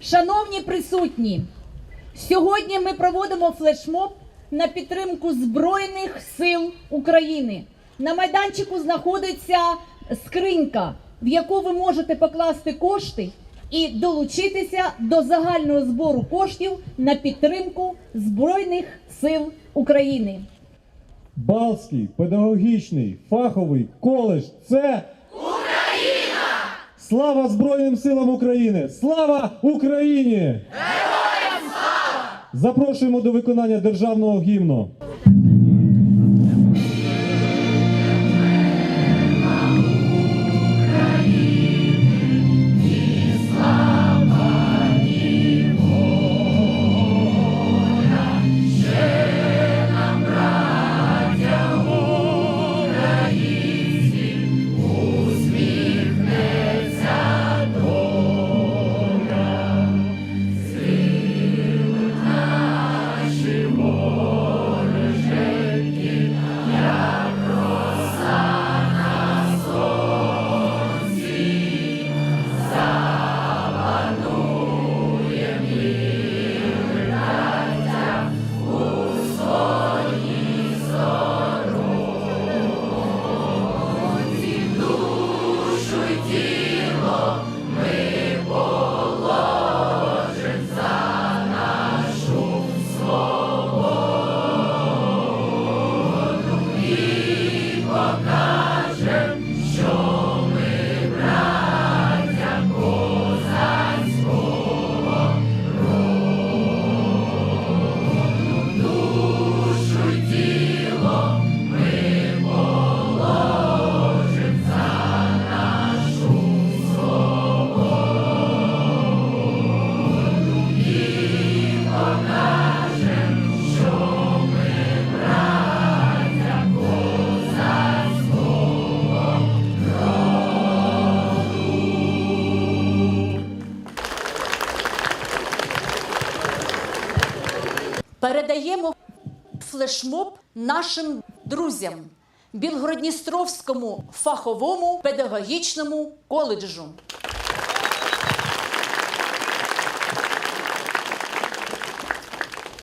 Шановні присутні, сьогодні ми проводимо флешмоб на підтримку Збройних сил України. На майданчику знаходиться скринька, в яку ви можете покласти кошти і долучитися до загального збору коштів на підтримку Збройних сил України. Балтський педагогічний фаховий коледж це! Слава Збройним силам України! Слава Україні! Героям слава! Запрошуємо до виконання державного гімну. Передаємо флешмоб нашим друзям Білгородністровському фаховому педагогічному коледжу.